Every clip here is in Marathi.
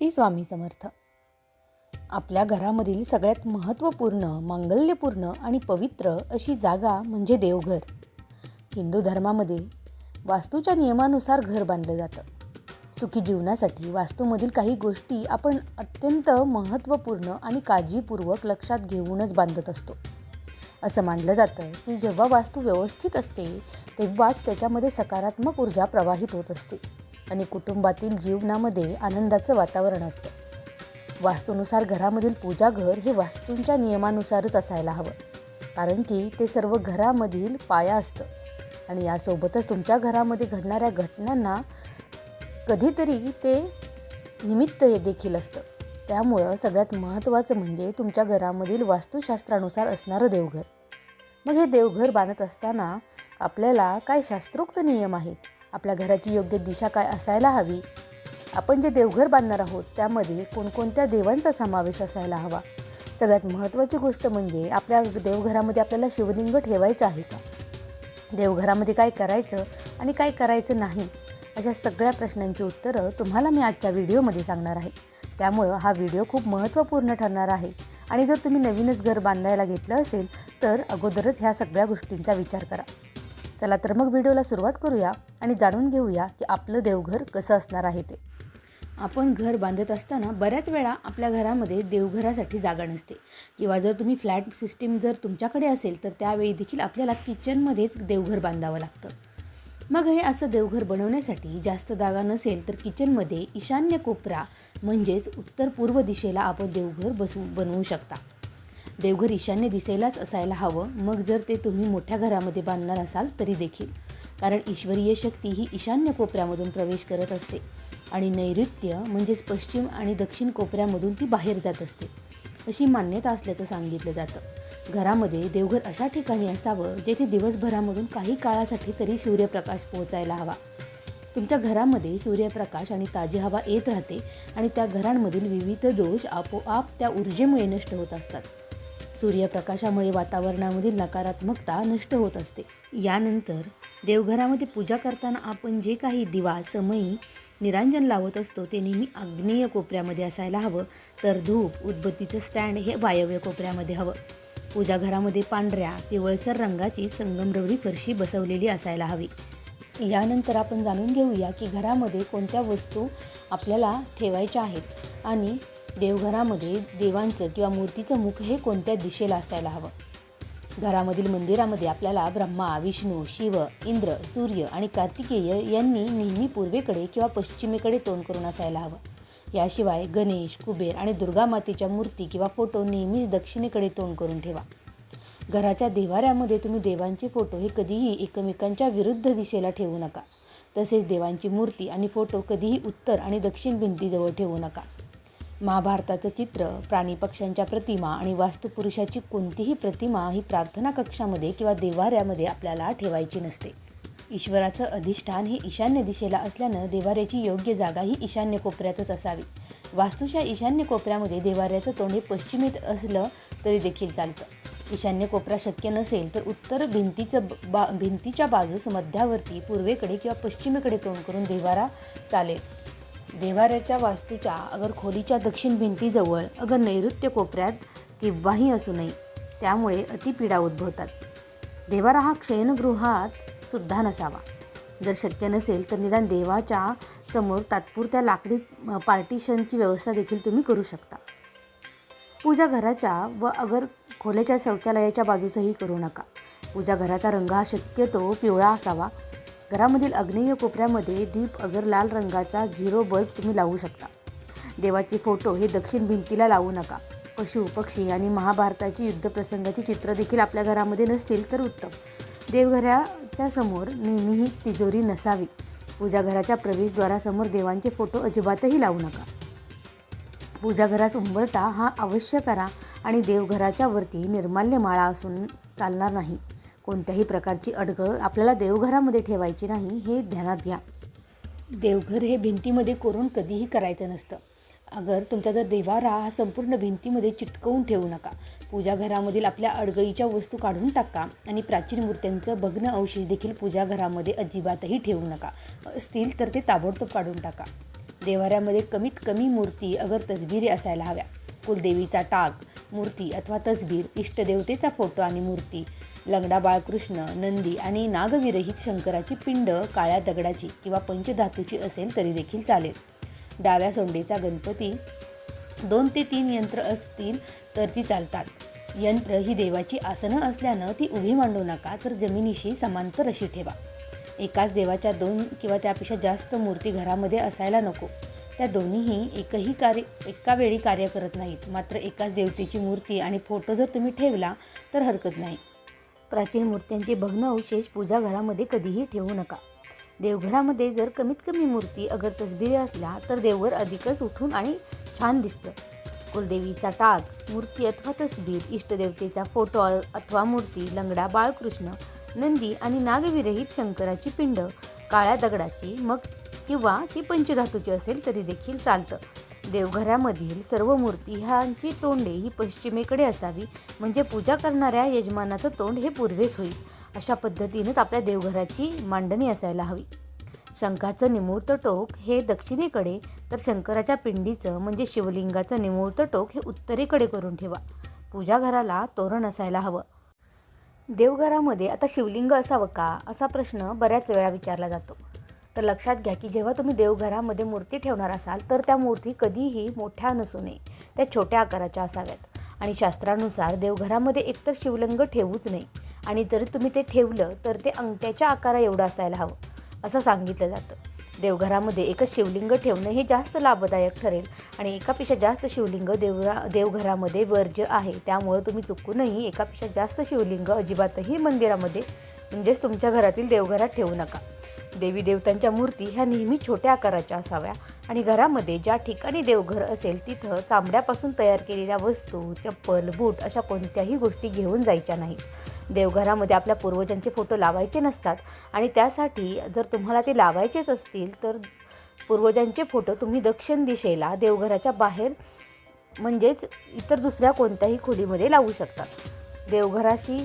श्री स्वामी समर्थ. आपल्या घरामधील सगळ्यात महत्त्वपूर्ण मांगल्यपूर्ण आणि पवित्र अशी जागा म्हणजे देवघर. हिंदू धर्मामध्ये वास्तूच्या नियमानुसार घर बांधलं जातं. सुखी जीवनासाठी वास्तूमधील काही गोष्टी आपण अत्यंत महत्त्वपूर्ण आणि काळजीपूर्वक लक्षात घेऊनच बांधत असतो. असं मानलं जातं की जेव्हा वास्तू व्यवस्थित असते तेव्हाच त्याच्यामध्ये सकारात्मक ऊर्जा प्रवाहित होत असते. आणि कुटुंबातील जीवनामध्ये आनंदाचं वातावरण असतं. वास्तूनुसार घरामधील पूजाघर हे वास्तूंच्या नियमानुसारच असायला हवं. कारण की ते सर्व घरामधील पाया असतं. आणि यासोबतच तुमच्या घरामध्ये घडणाऱ्या घटनांना कधीतरी ते निमित्त हे देखील असतं. त्यामुळं सगळ्यात महत्त्वाचं म्हणजे तुमच्या घरामधील वास्तुशास्त्रानुसार असणारं देवघर. मग हे देवघर बांधत असताना आपल्याला काय शास्त्रोक्त नियम आहेत? आपल्या घराची योग्य दिशा काय असायला हवी? आपण जे देवघर बांधणार आहोत त्यामध्ये कोणकोणत्या देवांचा समावेश असायला हवा? सगळ्यात महत्त्वाची गोष्ट म्हणजे आपल्या देवघरामध्ये आपल्याला शिवलिंग ठेवायचं आहे का? देवघरामध्ये काय करायचं आणि काय करायचं नाही? अशा सगळ्या प्रश्नांची उत्तरं तुम्हाला मी आजच्या व्हिडिओमध्ये सांगणार आहे. त्यामुळं हा व्हिडिओ खूप महत्त्वपूर्ण ठरणार आहे. आणि जर तुम्ही नवीनच घर बांधायला घेतलं असेल तर अगोदरच ह्या सगळ्या गोष्टींचा विचार करा. चला तर मग व्हिडिओला सुरुवात करूया आणि जाणून घेऊया की आपलं देवघर कसं असणार आहे ते. आपण घर बांधत असताना बऱ्याच वेळा आपल्या घरामध्ये देवघरासाठी जागा नसते. किंवा जर तुम्ही फ्लॅट सिस्टीम जर तुमच्याकडे असेल तर त्यावेळी देखील आपल्याला किचनमध्येच देवघर बांधावं लागतं. मग हे असं देवघर बनवण्यासाठी जास्त जागा नसेल तर किचनमध्ये ईशान्य कोपरा म्हणजेच उत्तर पूर्व दिशेला आपण देवघर बसवू बनवू शकता. देवघर ईशान्य दिसेलाच असायला हवं. मग जर ते तुम्ही मोठ्या घरामध्ये बांधणार असाल तरी देखील. कारण ईश्वरीय शक्ती ही ईशान्य कोपऱ्यामधून प्रवेश करत असते. आणि नैऋत्य म्हणजेच पश्चिम आणि दक्षिण कोपऱ्यामधून ती बाहेर जात असते. अशी मान्यता असल्याचं सांगितलं जातं. घरामध्ये देवघर अशा ठिकाणी असावं जेथे दिवसभरामधून काही काळासाठी तरी सूर्यप्रकाश पोहोचायला हवा. तुमच्या घरामध्ये सूर्यप्रकाश आणि ताजी हवा येत राहते आणि त्या घरांमधील विविध दोष आपोआप त्या ऊर्जेमुळे नष्ट होत असतात. सूर्यप्रकाशामुळे वातावरणामधील नकारात्मकता नष्ट होत असते. यानंतर देवघरामध्ये पूजा करताना आपण जे काही दिवा समयी निरांजन लावत असतो ते नेहमी आग्नेय कोपऱ्यामध्ये असायला हवं. तर धूप उदबत्तीचं स्टँड हे वायव्य कोपऱ्यामध्ये हवं. पूजा घरामध्ये पांढऱ्या पिवळसर रंगाची संगमरवरी फरशी बसवलेली असायला हवी. यानंतर आपण जाणून घेऊया की घरामध्ये कोणत्या वस्तू आपल्याला ठेवायच्या आहेत आणि देवघरामध्ये देवांचं किंवा मूर्तीचं मुख हे कोणत्या दिशेला असायला हवं? घरामधील मंदिरामध्ये आपल्याला ब्रह्मा विष्णू शिव इंद्र सूर्य आणि कार्तिकेय यांनी नेहमी पूर्वेकडे किंवा पश्चिमेकडे तोंड करून असायला हवं. याशिवाय गणेश कुबेर आणि दुर्गा मातेच्या मूर्ती किंवा फोटो नेहमीच दक्षिणेकडे तोंड करून ठेवा. घराच्या देवाऱ्यामध्ये तुम्ही देवांचे फोटो हे कधीही एकमेकांच्या विरुद्ध दिशेला ठेवू नका. तसेच देवांची मूर्ती आणि फोटो कधीही उत्तर आणि दक्षिण भिंतीजवळ ठेवू नका. महाभारताचं चित्र प्राणी पक्ष्यांच्या प्रतिमा आणि वास्तुपुरुषाची कोणतीही प्रतिमा ही प्रार्थना कक्षामध्ये किंवा देवाऱ्यामध्ये आपल्याला ठेवायची नसते. ईश्वराचं अधिष्ठान हे ईशान्य दिशेला असल्यानं देवाऱ्याची योग्य जागा ही ईशान्य कोपऱ्यातच असावी. वास्तूच्या ईशान्य कोपऱ्यामध्ये देवाऱ्याचं तोंड हे पश्चिमेत असलं तरी देखील चालतं. ईशान्य कोपरा शक्य नसेल तर उत्तर भिंतीचं बा भिंतीच्या बाजूस मध्यावरती पूर्वेकडे किंवा पश्चिमेकडे तोंड करून देवारा चालेल. देवाऱ्याच्या वास्तूच्या अगर खोलीच्या दक्षिण भिंतीजवळ अगर नैऋत्य कोपऱ्यात केव्हाही असू नये त्यामुळे अतिपीडा उद्भवतात. देवारा हा शयनगृहात सुद्धा नसावा. जर शक्य नसेल तर निदान देवाच्या समोर तात्पुरत्या लाकडी पार्टिशनची व्यवस्था देखील तुम्ही करू शकता. पूजा घराच्या व अगर खोल्याच्या शौचालयाच्या बाजूसही करू नका. पूजा घराचा रंग हा शक्यतो पिवळा असावा. घरामधील अग्नेय कोपऱ्यामध्ये दीप अगर लाल रंगाचा झिरो बल्ब तुम्ही लावू शकता. देवाचे फोटो हे दक्षिण भिंतीला लावू नका. पशु पक्षी आणि महाभारताची युद्धप्रसंगाची चित्र देखील आपल्या घरामध्ये नसतील तर उत्तम. देवघराच्या समोर नेहमीही तिजोरी नसावी. पूजाघराच्या प्रवेशद्वारासमोर देवांचे फोटो अजिबातही लावू नका. पूजाघरास उंबरटा हा अवश्य करा आणि देवघराच्या वरती निर्माल्य माळा असून चालणार नाही. कोणत्याही प्रकारची अडगळ आपल्याला देवघरामध्ये ठेवायची नाही हे ध्यानात घ्या. देवघर हे भिंतीमध्ये कोरून कधीही करायचं नसतं. अगर तुमचा जर देवारा हा संपूर्ण भिंतीमध्ये चिटकवून ठेवू नका. पूजाघरामधील आपल्या अडगळीच्या वस्तू काढून टाका आणि प्राचीन मूर्त्यांचं भग्न अवशेष देखील पूजाघरामध्ये अजिबातही ठेवू नका. असतील तर ते ताबडतोब काढून टाका. देवाऱ्यामध्ये कमीत कमी मूर्ती अगर तसबिरी असायला हव्या. कुलदेवीचा टाक मूर्ती अथवा तसबीर इष्टदेवतेचा फोटो आणि मूर्ती. लंगडा बाळकृष्ण नंदी आणि नागविरहित शंकराची पिंड काळ्या दगडाची किंवा पंचधातूची असेल तरी देखील चालेल. डाव्या सोंडेचा गणपती दोन ते तीन यंत्र असतील तर ती चालतात. यंत्र ही देवाची आसनं असल्यानं ती उभी मांडू नका तर जमिनीशी समांतर अशी ठेवा. एकाच देवाच्या दोन किंवा त्यापेक्षा जास्त मूर्ती घरामध्ये असायला नको. त्या दोन्हीही एकही कार्य एका वेळी कार्य करत नाहीत. मात्र एकाच देवतेची मूर्ती आणि फोटो जर तुम्ही ठेवला तर हरकत नाही. प्राचीन मूर्त्यांचे भग्न अवशेष पूजा घरामध्ये कधीही ठेवू नका. देवघरामध्ये जर कमीत कमी मूर्ती अगर तसबिरे असल्या तर देवघर अधिकच उठून आणि छान दिसतं. कुलदेवीचा टाग मूर्ती अथवा तसबीर इष्टदेवतेचा फोटो अथवा मूर्ती लंगडा बाळकृष्ण नंदी आणि नागविरहित शंकराची पिंड काळ्या दगडाची मग किंवा ती पंचधातूची असेल तरी देखील चालतं. देवघरामधील सर्व मूर्ती ह्यांची तोंडे ही पश्चिमेकडे असावी म्हणजे पूजा करणाऱ्या यजमानाचं तोंड हे पूर्वेस होईल. अशा पद्धतीनंच आपल्या देवघराची मांडणी असायला हवी. शंखाचं निमूर्त टोक हे दक्षिणेकडे तर शंकराच्या पिंडीचं म्हणजे शिवलिंगाचं निमूर्त टोक हे उत्तरेकडे करून ठेवा. पूजाघराला तोरण असायला हवं. देवघरामध्ये आता शिवलिंग असावं का? असा प्रश्न बऱ्याच वेळा विचारला जातो. तर लक्षात घ्या की जेव्हा तुम्ही देवघरामध्ये मूर्ती ठेवणार असाल तर त्या मूर्ती कधीही मोठ्या नसू नये. त्या छोट्या आकाराच्या असाव्यात. आणि शास्त्रानुसार देवघरामध्ये एकतर शिवलिंग ठेवूच नाही आणि जर तुम्ही ते ठेवलं तर ते अंगठ्याच्या आकारा एवढं असायला हवं असं सांगितलं जातं. देवघरामध्ये एकच शिवलिंग ठेवणं हे जास्त लाभदायक ठरेल आणि एकापेक्षा जास्त शिवलिंग देवरा देवघरामध्ये वर्ज्य आहे. त्यामुळं तुम्ही चुकूनही एकापेक्षा जास्त शिवलिंग अजिबातही मंदिरामध्ये म्हणजेच तुमच्या घरातील देवघरात ठेवू नका. देवी देवतांच्या मूर्ती ह्या नेहमी छोट्या आकाराच्या असाव्या. आणि घरामध्ये ज्या ठिकाणी देवघर असेल तिथं चांबड्यापासून तयार केलेल्या वस्तू चप्पल बूट अशा कोणत्याही गोष्टी घेऊन जायच्या नाहीत. देवघरामध्ये आपल्या पूर्वजांचे फोटो लावायचे नसतात आणि त्यासाठी जर तुम्हाला ते लावायचेच असतील तर पूर्वजांचे फोटो तुम्ही दक्षिण दिशेला देवघराच्या बाहेर म्हणजेच इतर दुसऱ्या कोणत्याही खोलीमध्ये लावू शकतात देवघराशी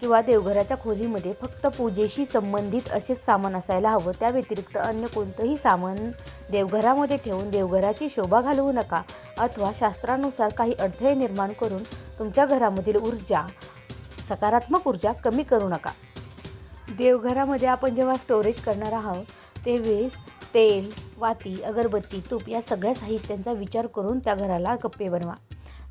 किंवा देवघराच्या खोलीमध्ये फक्त पूजेशी संबंधित असेच सामान असायला हवं. त्या व्यतिरिक्त अन्य कोणतंही सामान देवघरामध्ये ठेवून देवघराची शोभा घालवू नका अथवा शास्त्रानुसार काही अडथळे निर्माण करून तुमच्या घरामधील ऊर्जा सकारात्मक ऊर्जा कमी करू नका. देवघरामध्ये आपण जेव्हा स्टोरेज करणार आहोत तेवेळेस तेल वाती अगरबत्ती तूप या सगळ्या साहित्यांचा विचार करून त्या घराला गप्पे बनवा.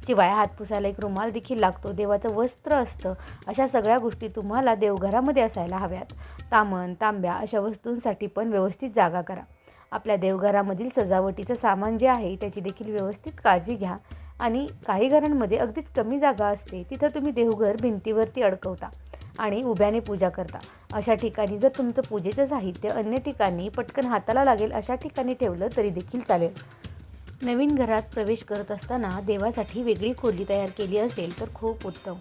शिवाय हात पुसायला एक रुमाल देखील लागतो. देवाचं वस्त्र असतं. अशा सगळ्या गोष्टी तुम्हाला देवघरामध्ये असायला हव्यात. तामण तांब्या अशा वस्तूंसाठी पण व्यवस्थित जागा करा. आपल्या देवघरामधील सजावटीचं सामान जे आहे त्याची देखील व्यवस्थित काळजी घ्या. आणि काही घरांमध्ये अगदीच कमी जागा असते तिथं तुम्ही देवघर भिंतीवरती अडकवता आणि उभ्याने पूजा करता. अशा ठिकाणी जर तुमचं पूजेचं साहित्य अन्य ठिकाणी पटकन हाताला लागेल अशा ठिकाणी ठेवलं तरी देखील चालेल. नवीन घरात प्रवेश करत असताना देवासाठी वेगळी खोली तयार केली असेल तर खूप उत्तम.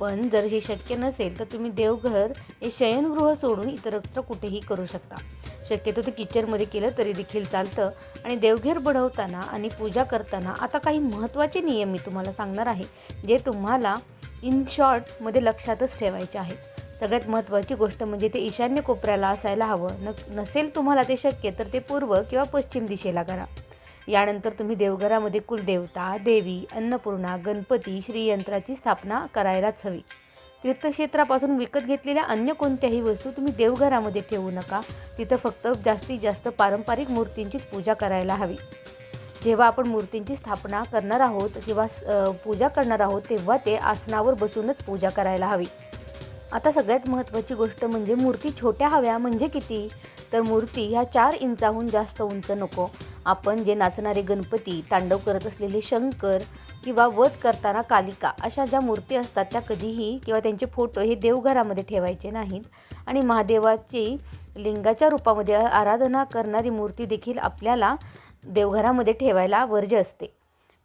पण जर हे शक्य नसेल तर तुम्ही देवघर हे शयनगृह सोडून इतरत्र कुठेही करू शकता. शक्यतो ते किचनमध्ये केलं तरी देखील चालतं. आणि देवघर बढवताना आणि पूजा करताना आता काही महत्त्वाचे नियम मी तुम्हाला सांगणार आहे जे तुम्हाला इन शॉर्टमध्ये लक्षातच ठेवायचे आहेत. सगळ्यात महत्त्वाची गोष्ट म्हणजे ते ईशान्य कोपऱ्याला असायला हवं. न नसेल तुम्हाला ते शक्य तर ते पूर्व किंवा पश्चिम दिशेला करा. यानंतर तुम्ही देवघरामध्ये कुलदेवता देवी अन्नपूर्णा गणपती श्रीयंत्राची स्थापना करायलाच हवी. तीर्थक्षेत्रापासून विकत घेतलेल्या अन्य कोणत्याही वस्तू तुम्ही देवघरामध्ये ठेवू नका. तिथं फक्त जास्तीत जास्त पारंपरिक मूर्तींचीच पूजा करायला हवी. जेव्हा आपण मूर्तींची स्थापना करणार आहोत किंवा पूजा करणार आहोत तेव्हा ते आसनावर बसूनच पूजा करायला हवी. आता सगळ्यात महत्त्वाची गोष्ट म्हणजे मूर्ती छोट्या हव्या म्हणजे किती? तर मूर्ती ह्या चार इंचाहून जास्त उंच नको. आपण जे नाचणारे गणपती तांडव करत असलेले शंकर किंवा वध करताना कालिका अशा ज्या मूर्ती असतात त्या कधीही किंवा त्यांचे फोटो हे देवघरामध्ये ठेवायचे नाहीत. आणि महादेवाची लिंगाच्या रूपामध्ये आराधना करणारी मूर्ती देखील आपल्याला देवघरामध्ये ठेवायला वर्ज्य असते.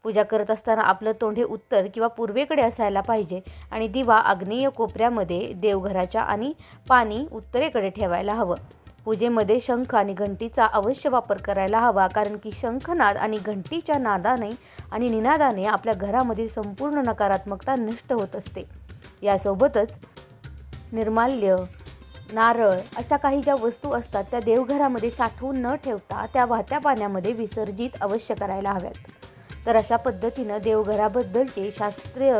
पूजा करत असताना आपलं तोंड हे उत्तर किंवा पूर्वेकडे असायला पाहिजे आणि दिवा आग्नेय कोपऱ्यामध्ये देवघराच्या आणि पाणी उत्तरेकडे ठेवायला हवं. पूजेमध्ये शंख आणि घंटीचा अवश्य वापर करायला हवा कारण की शंखनाद आणि घंटीच्या नादाने आणि निनादाने आपल्या घरामधील संपूर्ण नकारात्मकता नष्ट होत असते. यासोबतच निर्माल्य नारळ अशा काही ज्या वस्तू असतात त्या देवघरामध्ये साठवून न ठेवता त्या वाहत्या पाण्यामध्ये विसर्जित अवश्य करायला हव्यात. तर अशा पद्धतीनं देवघराबद्दलचे शास्त्रीय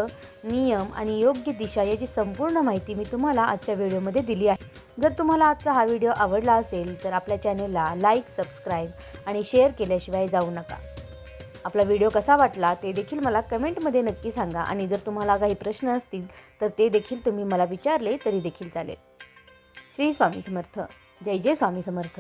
नियम आणि योग्य दिशा याची संपूर्ण माहिती मी तुम्हाला आजच्या व्हिडिओमध्ये दिली आहे. जर तुम्हाला आजचा हा व्हिडिओ आवडला असेल तर आपल्या चॅनेलला लाईक सबस्क्राईब आणि शेअर केल्याशिवाय जाऊ नका. आपला व्हिडिओ कसा वाटला ते देखील मला कमेंटमध्ये नक्की सांगा आणि जर तुम्हाला काही प्रश्न असतील तर ते देखील तुम्ही मला विचारले तरी देखील चालेल. श्री स्वामी समर्थ. जय जय स्वामी समर्थ.